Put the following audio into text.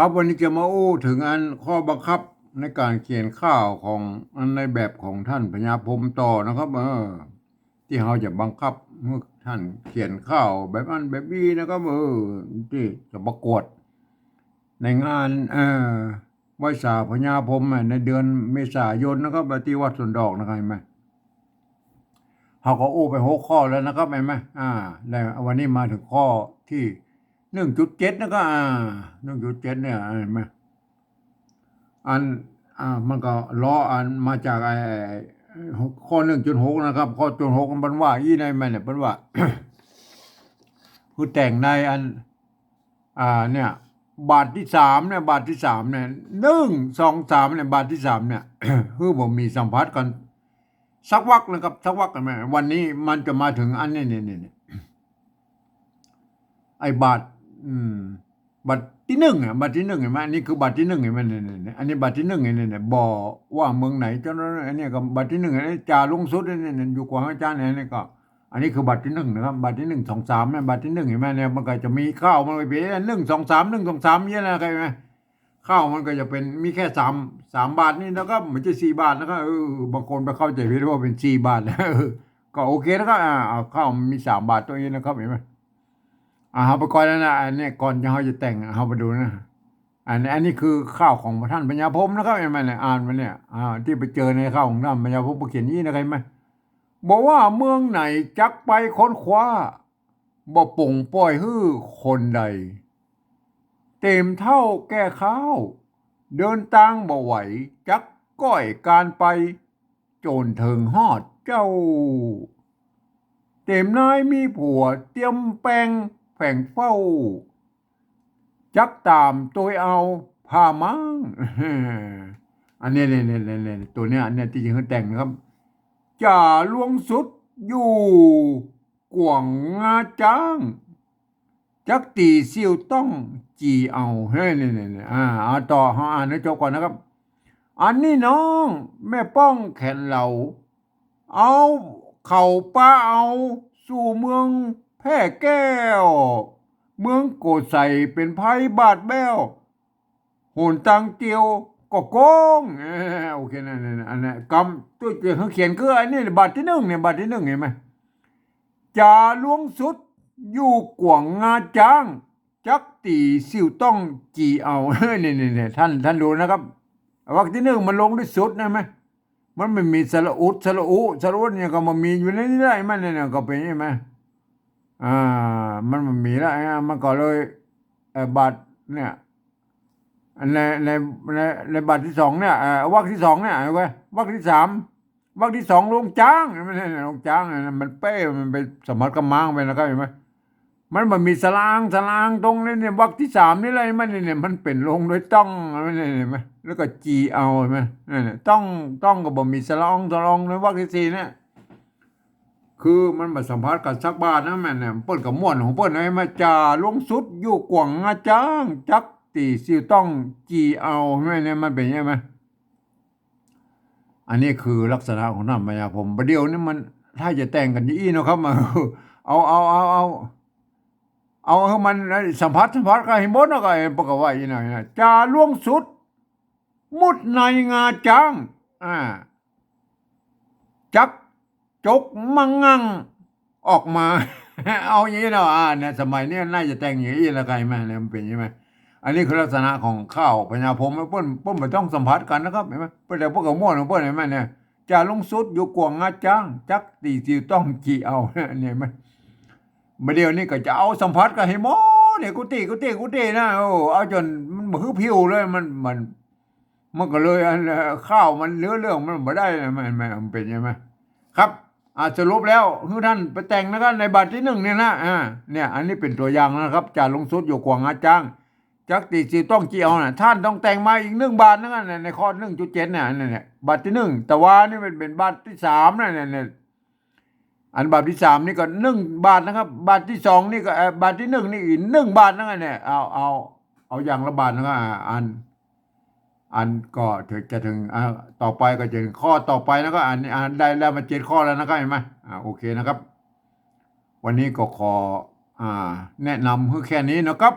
ครับวันนี้จะมาอู้ถึงอันข้อบังคับในการเขียนข้าวของอันในแบบของท่านพญาพรมต่อนะครับเออที่เราจะบังคับเมื่อท่านเขียนข้าวแบบอันแบบนี้นะครับเออที่จะประกวด ในงานเออว้สาพญาพรมในเดือนเมษายนนะครับที่วัดสวนดอกนะครับเห็นไหมเขาก็อู้ไปหกข้อแล้วนะครับเห็นไหมอ่าแล้ววันนี้มาถึงข้อที่ หนึ่งจุดเจ็ดนะครับอ่าหนึ่งจุดเจ็ดเนี่ยเห็นไหมอันอ่ามันก็ล้ออันมาจากไอ้ข้อหนึ่งจุดหกนะครับข้อจุดหกมันว่ายี่ในมันเนี่ยมันว่าคือแต่งในอัน อ่าเนี่ย บาทที่สามเนี่ย บาทที่สามเนี่ยหนึ่งสองสามเนี่ยบาทที่สามเนี่ยคือผมมีสัมผัสกัน สักวักนะครับ สักวักกันไหมวันนี้มันจะมาถึงอันนี้เนี่ยเนี่ยไอ้บาท อืมบาทที่หนึ่งอะบาทที่หนึ่งเห็นไหมอันนี้คือบาทที่หนึ่งเห็นไหมเนี่ยเนี่ยอันนี้บาทที่หนึ่งเนี่ยเนี่ยบอว่าเมืองไหนเจ้านั้นอันนี้ก็บาทที่หนึ่งอันนี้จ่าลุงสุดเนี่ยเนี่ยอยู่กวางอาจารย์เนี่ยเนี่ยก็อันนี้คือบาทที่หนึ่งนะครับบาทที่หนึ่งสองสามเนี่ยบาทที่หนึ่งเห็นไหมเนี่ยมันก็จะมีข้าวมันไปเป็นหนึ่งสองสามหนึ่งสองสามเยอะนะใครไหมข้าวมันก็จะเป็นมีแค่สามสามบาทนี่แล้วก็ไม่ใช่สี่บาทนะครับเออบางคนไปเข้าใจผิดว่าเป็นสี่บาทก็โอเคนะครับอ่าข้าวมีสามบาทตัวนี้นะครับเห็นไหม อ่าเอาไปก่อนแล้วนะอันนี้ก่อนจะเขาจะแต่งเอาไปดูนะอันนี้อันนี้คือข้าวของท่านปัญญาพรมนะครับเห็นไหมเนี่ยอ่านมาเนี่ยอ่าที่ไปเจอในข้าวของท่านปัญญาพรมเขียนนี้นะครับไหมบอกว่าเมืองไหนจักไปค้นคว้าบ่ป่งป่อยฮื้อคนใด เต็มเท่าแก่ข้าว เดินตังบ่ไหว จักก้อยการไป โจนเถิงฮอดเจ้า เต็มนายมีผัวเตรียมแปลง แผงเฝ้า จักตามตัวเอาพามังอันนี้เนี่ยเนี่ยเนี่ยตัวเนี้ยอันเนี้ยที่จริงเขาแต่งนะครับจ่าลวงสุดอยู่กวางงาจ้าง จักตีซิวต้องจีเอาเฮ้ยนี่นี่นี่อ่าเอาต่อเขาอ่านให้จบก่อนนะครับ อันนี้น้อง แม่ป้องแขนเหล่า เอาเข่าป้าเอาสู่เมือง แพร่แก้ว เมืองโกดใส่เป็นไพ่บาดแบ้วโหนตังเตียวก็โกงโอเคนั่นนั่นอันนั้นกำตัวเขาเขียนคืออันนี้บาทที่หนึ่งเนี่ยบาทที่หนึ่งเห็นไหมจาหลวงสุดอยู่กว่างงาจ้าง จักตีสิวต้องจีเอาเฮ้ยนี่นี่นี่ท่านท่านดูนะครับวรรคที่หนึ่งมันลงด้วยสุดนะไหมมันไม่มีสระอุดสระอุสระอุเนี่ยก็มันมีอยู่ในนี้ได้มันเนี่ยก็เป็นใช่ไหม อ่ามันมันมีแล้วอะมันก็เลยเอ่อบาทเนี่ยในในในในบัตรที่สองเนี่ยวรรคที่สองเนี่ยเอาไว้วรรคที่สามวรรคที่สองลงจ้างไม่ใช่ลงจ้างนะมันเป้มันไปสมัครกำมังไปนะครับเห็นไหมมันมันมีสลางสลางตรงนี้เนี่ยวรรคที่สามนี่เลยมันเนี่ยมันเป็นลงโดยต้องไม่ใช่เห็นไหมแล้วก็จีเอาไหมนั่นน่ะต้องต้องก็บ่มีสลองสลองในวรรคที่สี่เนี่ย คือมันมาสัมภาษณ์กับสักบ้าทนะแม่เนี่ยเปิ้นกับม่วนของเปิ้นให้มาจ่าลวงสุดอยู่กวางอาจ้างจักตีสิวต้องจีเอาแม่เนี่ยมันเป็นยังไงอันนี้คือลักษณะของน้ำมายาผมประเดี๋ยวนี้มันถ้าจะแต่งกันยี่เนาะครับมาเอาเอาเอาเอาเอาให้มันสัมผัสสัมผัสก็ให้หมดนะก็ให้ปกว่าอีหน่อยนะจ่าลวงสุด มุดในงาจ้างอ่าจัก จกมังงังออกมา เอาอย่างนี้เนาะอ่าเนี่ยสมัยนี้น่าจะแต่งอย่างนี้ละไงแม่เนี่ยมันเป็นใช่ไหมอันนี้คือลักษณะของข้าวพญาพรมเปิ้นเปิ้นไม่ต้องสัมผัสกันนะครับเห็นไหมเปิ้นแต่พวกกับม่วนของเปิ้นเห็นไหมเนี่ยจะลงสุดอยู่กวงงาจ้างจักตีสิวต้องจีเอาเนี่ยเห็นไหมาเดียวนี้ก็จะเอาสัมผัสกันให้หมดเนี่ยกุฏิกุฏิกุฏินะโอ้เอาจนมันมือผิวเลยมันมันมันก็เลยข้าวมันเนื้อเรื่องมันไม่ได้นะมันมันมันเป็นใช่ไหมครับ อ่าสรุปแล้วคือท่านไปแต่งนะครับในบัตรที่หนึ่งเนี่ยนะอ่าเนี่ย อันนี้เป็นตัวอย่างนะครับจ่าลงสุดอยู่กวางอาจ้างจักตีสีต้องเจียวนะท่านต้องแต่งมาอีกหนึ่งบาทนั่นนะในข้อหนึ่งจุดเจ็ดเนี่ยนี่เนี่ยบัตรที่หนึ่งแต่ว่านี่เป็นเป็นบาทที่สามนะเนี่ยเนี่ยอันบาทที่สามนี่ก็หนึ่งบาทนะครับ บาทที่สองนี่ก็เออบาทที่หนึ่งนี่อีกหนึ่งบาทนั่นเนี่ยเอาเอาเอาอย่างละบาทนะครับอัน อันก็ถึงจะถึงอ่าต่อไปก็จะถึงข้อต่อไปนะก็อันนี้อ่านได้แล้วมาเจ็ดข้อแล้วนะครับเห็นไหมอ่าโอเคนะครับ วันนี้ก็ขออ่าแนะนำเพื่อแค่นี้นะครับ